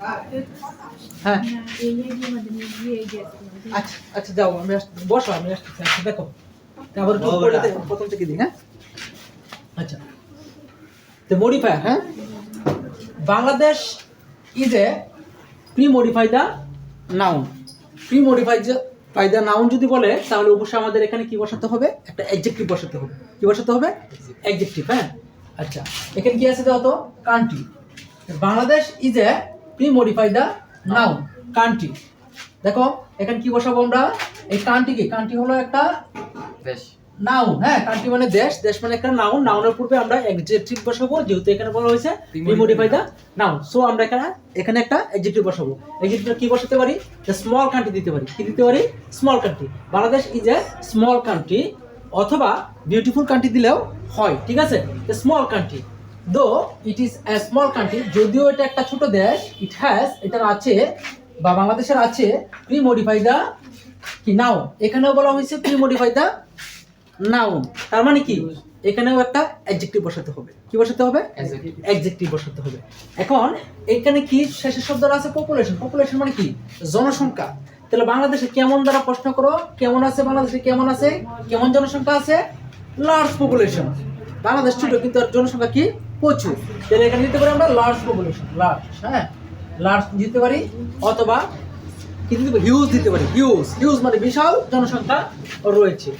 হ্যাঁ। গেছে আচ্ছা আচ্ছা যাও আমি বসো আমি আসতেছি আচ্ছা দেখো। আবার একটু উপরে থেকে- প্রথম থেকে দিই হ্যাঁ? আচ্ছা। তো মডিফায়ার হ্যাঁ? Bangladesh is a pre modify the noun pre modify by the noun যদি বলে তাহলে অবশ্যই আমাদের এখানে কি বসাতে হবে? একটা অ্যাডজেক্টিভ বসাতে হবে। কি বসাতে হবে? অ্যাডজেক্টিভ হ্যাঁ? আচ্ছা এখানে কি আছে তো? Country Bangladesh is a pre modify the noun country দেখো এখানে কি বসাবো আমরা? এই কান্ট্রি কি কান্ট্রি হলো একটা দেশ। নাউন হ্যাঁ কান্ট্রি মানে দেশ দেশ মানে একটা নাউন নাউনের পূর্বে আমরা অ্যাডজেক্টিভ বসাবো যেহেতু এখানে বলা হয়েছে প্রিমোডিফাই দা নাউন সো আমরা এখানে এখানে একটা অ্যাডজেক্টিভ বসাবো। অ্যাডজেক্টিভ কি বসাতে পারি? স্মল কান্ট্রি দিতে পারি। কি দিতে পারি? Small country Bangladesh is a small country অথবা বিউটিফুল কান্ট্রি দিলেও হয় ঠিক আছে? Small country though it is a small country যদিও এটা একটা ছোট দেশ ইট হ্যাজ এটার আছে বা বাংলাদেশের আছে প্রি মডিফাই দা কি নাউন এখানেও বলা হয়েছে প্রি মডিফাই দা নাউন তার মানে কি? এখানেও একটা অ্যাডজেক্টিভ বসাতে হবে। কি বসাতে হবে? অ্যাডজেক্টিভ বসাতে হবে। এখন এখানে কি শেষের শব্দটা আছে? পপুলেশন পপুলেশন মানে কি? জনসংখ্যা। তাহলে বাংলাদেশে কেমন দ্বারা প্রশ্ন করো? কেমন আছে বাংলাদেশে? কেমন আছে? কেমন জনসংখ্যা আছে? লার্জ পপুলেশন বাংলাদেশ ছোট কিন্তু জনসংখ্যা কি? প্রচুর। তাহলে এখানে দিতে পারি আমরা লার্জ পপুলেশন লার্জ হ্যাঁ? লার্জ দিতে পারি, অথবা কি দিতে পারি? হিউজ দিতে পারি হিউজ হিউজ মানে বিশাল জনসংখ্যা রয়েছে।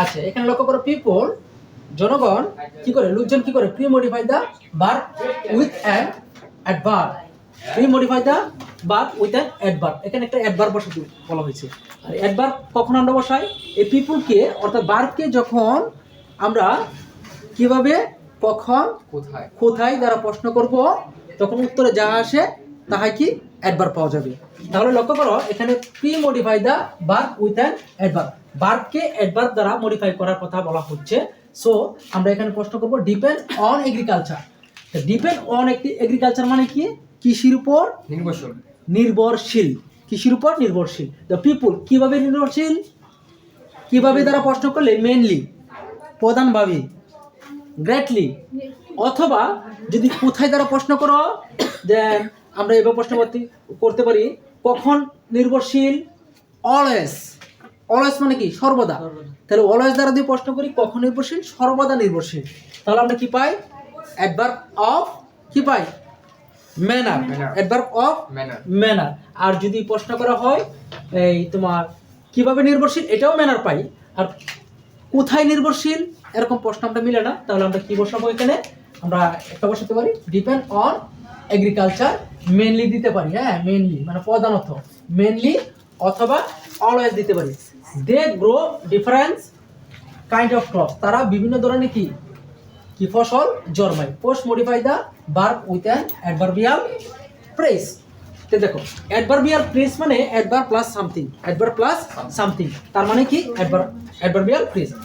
আচ্ছা এখানে লক্ষ্য করো পিপল জনগণ কি করে? লোকজন কি করে? প্রি মডিফাই দা বার with an অ্যাডভার pre modify the বার উইথ অ্যান অ্যাডভার এখানে একটা অ্যাডভার বসাতে বলা হয়েছে। আর অ্যাডভার কখন আমরা বসাই? এই পিপুলকে অর্থাৎ বারকে যখন আমরা কীভাবে কখন কোথায়? কোথায় দ্বারা প্রশ্ন করব তখন উত্তরে যা আসে তাহাই কি অ্যাডভার পাওয়া যাবে। তাহলে লক্ষ্য করো এখানে pre modify the verb with an adverb বার্বকে adverb দ্বারা মডিফাই করার কথা বলা হচ্ছে। সো আমরা এখানে প্রশ্ন করব depend on agriculture depend on একটি এগ্রিকালচার মানে কি? কৃষির উপর নির্ভরশীল। নির্ভরশীল। কৃষির উপর নির্ভরশীল। দ্য পিপুল কীভাবে নির্ভরশীল? কীভাবে দ্বারা প্রশ্ন করলে? মেনলি প্রধানভাবে। গ্রেটলি অথবা যদি কোথায় দ্বারা প্রশ্ন করো দেন আমরা এভাবে প্রশ্ন করতে পারি কখন নির্ভরশীল? অলওয়েজ অলওয়েজ মানে কি? সর্বদা। তাহলে অলওয়েজ দ্বারা যদি প্রশ্ন করি কখন নির্ভরশীল? সর্বদা নির্ভরশীল। তাহলে আমরা কি পাই? অ্যাডভার্ব অফ কি পাই? Manner. Adverb of manner manner আর যদি প্রশ্ন করা হয় এই তোমার কীভাবে নির্ভরশীল? এটাও ম্যানার পাই। আর কোথায় নির্ভরশীল? এরকম প্রশ্ন আমরা মিলে না, তাহলে আমরা কি বসাবো এখানে? আমরা একটা বসাতে পারি। ডিপেন্ড অন এগ্রিকালচার মেনলি দিতে পারি হ্যাঁ মেনলি মানে প্রধানত মেনলি অথবা অলওয়েজ দিতে পারি। They grow difference kind of crop তারা বিভিন্ন ধরনের কি? কি ফসল জন্মায়। পোস্ট মডিফাই দা বার উইথ অ্যান অ্যাডভার্বিয়াল প্রেস তো দেখো অ্যাডভার্বিয়াল প্রেস মানে adverb plus something adverb plus something তার মানে কি? অ্যাডভার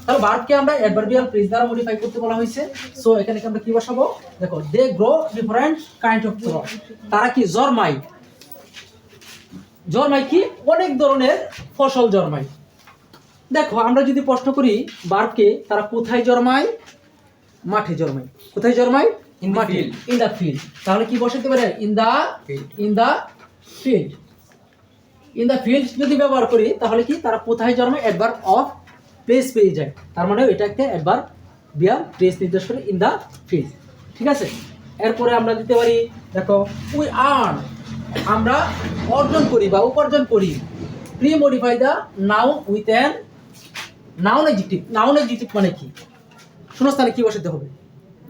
তাহলে আমরা অ্যাডভার্বিয়াল প্রেস দ্বারা মডিফাই করতে বলা হয়েছে। সো এখানে কি আমরা কি বসাবো? দেখো they grow different kind of crop তারা কি? জন্মায়। জন্মায় কি? অনেক ধরনের ফসল জন্মায়। দেখো আমরা যদি প্রশ্ন করি বার্বকে তারা কোথায় জন্মায়? মাঠে জন্মায়। কোথায় জন্মায়? ইন দা ফিল্ড তাহলে কি বসাতে পারে? In the in the field in the field যদি ব্যবহার করি তাহলে কি? তারা কোথায় জন্মায় অ্যাডভার অফ প্লেস পেয়ে যায়। তার মানে এটা একটা অ্যাডভার বিয়ার প্লেস নির্দেশ করে ইন দা ফিল্ড ঠিক আছে? এরপরে আমরা দিতে পারি দেখো উই আর্ন আমরা অর্জন করি বা উপার্জন করি। Pre modify the noun with an noun adjective noun adjective মানে কি? শূন্যস্থানে কি বসাতে হবে?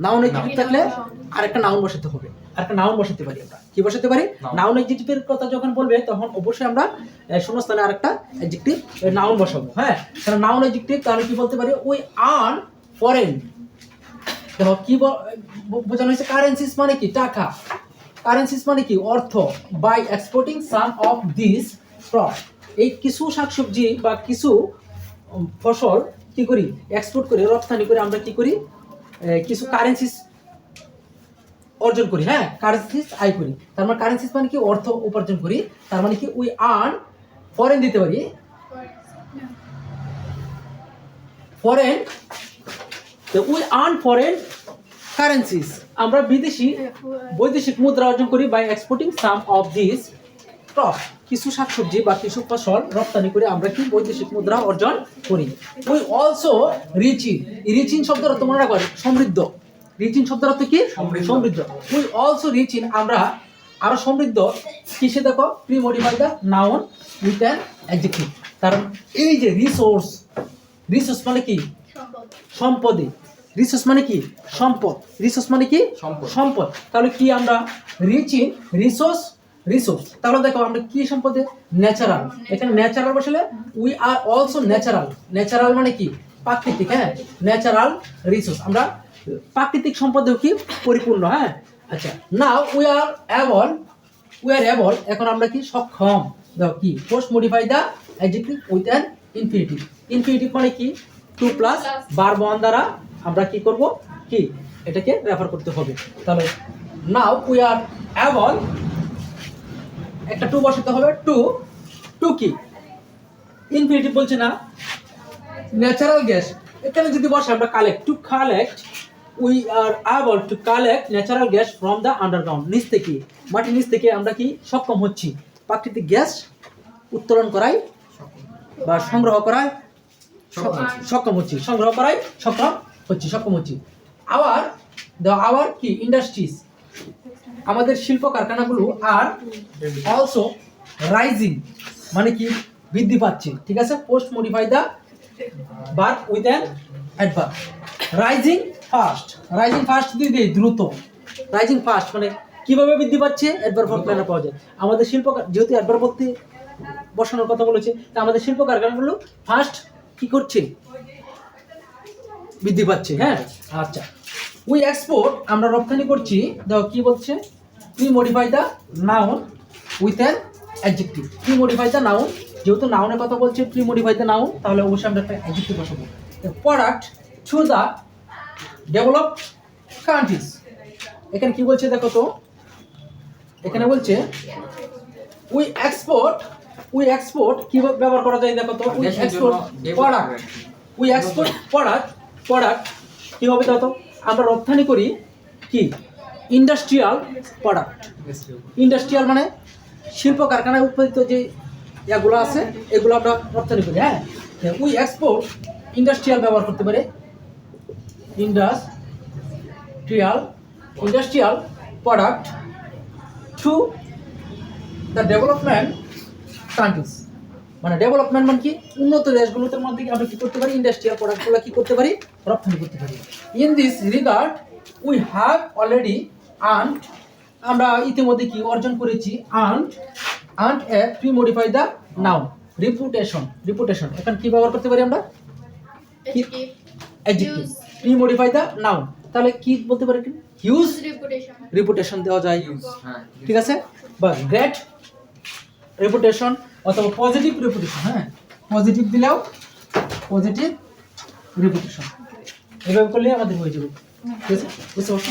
নাউন এডজেক্টিভ থাকলে আরেকটা নাউন বসাতে হবে। আরেকটা নাউন বসাতে পারি আমরা। কি বসাতে পারি. নাউন এডজেক্টিভের কথা যখন বলবে তখন অবশ্যই আমরা শূন্যস্থানে আরেকটা এডজেক্টিভ নাউন বসাবো হ্যাঁ? কারণ নাউন এডজেক্টিভ তাহলে কি বলতে পারি? উই আর্ন ফরেন দেখো কি বোঝানো হয়েছে? কারেন্সিস মানে কি? টাকা। কারেন্সিস মানে কি? অর্থ। By exporting some of this crop এই কিছু শাকসবজি বা কিছু ফসল কি করি? এক্সপোর্ট করে রপ্তানি করে আমরা কি করি? কিছু কারেন্সিস অর্জন করি হ্যাঁ? কারেন্সিস আয় করি। তার মানে কারেন্সিস মানে কি? অর্থ উপার্জন করি। তার মানে কি? উই আর্ন ফরেন দিতে পারি। Foreign we earn foreign currencies আমরা বিদেশি, বৈদেশিক মুদ্রা অর্জন করি by exporting some of this crop কিছু শাকসবজি বা কিছু ফসল রপ্তানি করে আমরা কি বৈদেশিক মুদ্রা অর্জন করি। We also rich in rich in শব্দের মনে রাখবেন সমৃদ্ধ। রিচ ইন শব্দের অর্থ কি? সমৃদ্ধ। উই অলসো রিচ ইন আমরা আরও সমৃদ্ধ কিসে দেখো? Pre modify the noun with an adjective কারণ এই যে রিসোর্স রিসোর্স মানে কি? সম্পদে। রিসোর্স মানে কি? সম্পদ। রিসোর্স মানে কি? সম্পদ। সম্পদ। তাহলে কি আমরা রিচ ইন রিসোর্স রিসোর্স তাহলে দেখো আমরা কি সম্পদে? ন্যাচারাল এখানে ন্যাচারাল বসলে we are also natural natural মানে কি? প্রাকৃতিক হ্যাঁ? ন্যাচারাল রিসোর্স আমরা প্রাকৃতিক সম্পদেও কি পরিপূর্ণ হ্যাঁ? আচ্ছা now we are able we are able এখন আমরা কি সক্ষম? দেখো কি post modify the adjective with an infinitive infinitive মানে কি? টু প্লাস বার বন দ্বারা আমরা কি করব? কি? এটাকে রেফার করতে হবে। তাহলে নাও উই আর অ্যাবল একটা টু বসাতে হবে টু টু কি? ইনফিনিটিভ বলছে না। ন্যাচারাল গ্যাস এখানে যদি বসে আমরা collect to collect we are able to collect natural gas from the underground নিচ থেকে মাটির নিচ থেকে আমরা কি সক্ষম হচ্ছি? প্রাকৃতিক গ্যাস উত্তোলন করাই বা সংগ্রহ করায় সক্ষম। হচ্ছি। সংগ্রহ করাই সক্ষম হচ্ছি সক্ষম হচ্ছি। আবার দ্য আওয়ার কি? ইন্ডাস্ট্রিজ আমাদের শিল্প কারখানাগুলো আর অলসো রাইজিং মানে কি? বৃদ্ধি পাচ্ছে। ঠিক আছে? Post modify the but with an adverb rising fast rising fast দিয়ে দিই, দ্রুত। রাইজিং ফাস্ট মানে কীভাবে বৃদ্ধি পাচ্ছে? অ্যাডভার্ব প্ল্যানে পাওয়া যায়। আমাদের শিল্প যেহেতু অ্যাডভার্ব বলতে বসানোর কথা বলেছে, তা আমাদের শিল্প কারখানাগুলো ফাস্ট কি করছে? বৃদ্ধি পাচ্ছে হ্যাঁ? আচ্ছা। উই এক্সপোর্ট আমরা রপ্তানি করছি, দেখো কি বলছে? Pre modify the noun with an adjective pre modify the noun যেহেতু নাউনের কথা বলছে প্রি মডিফাই দ্য নাউন তাহলে অবশ্যই আমরা একটা অ্যাডজেক্টিভ বসাবো। Product through the develop countries এখানে কি বলছে দেখো তো? এখানে বলছে উই এক্সপোর্ট উই এক্সপোর্ট কি ব্যবহার করা যায় দেখো তো? We export product. We export product product কি হবে দেখো আমরা রপ্তানি করি কি? ইন্ডাস্ট্রিয়াল প্রোডাক্ট ইন্ডাস্ট্রিয়াল মানে শিল্প কারখানায় উৎপাদিত যে ইয়াগুলো আছে এগুলো আমরা রপ্তানি করি হ্যাঁ? উই এক্সপোর্ট ইন্ডাস্ট্রিয়াল ব্যবহার করতে পারে industrial industrial product. To the development countries মানে ডেভেলপমেন্ট মানে কি? উন্নত দেশগুলোতে মধ্যে কি আমরা কি করতে পারি? ইন্ডাস্ট্রিয়াল প্রোডাক্টগুলো কি করতে পারি? রপ্তানি করতে পারি। In this regard we have already earn আমরা ইতিমধ্যে কি অর্জন করেছি? Earn earn a pre modify the noun reputation reputation এখন কি ব্যবহার করতে পারি আমরা? Adjective pre modify the noun তাহলে কি বলতে পারি হিউজ রিপুটেশন দেওয়া যায়। হ্যাঁ ঠিক আছে? বা গ্রেট রেপুটেশন অথবা পজিটিভ রেপুটেশন হ্যাঁ? পজিটিভ দিলেও পজিটিভ রেপুটেশন এভাবে করলে আমাদের হয়ে যাবে। ঠিক আছে? বুঝতে পারছ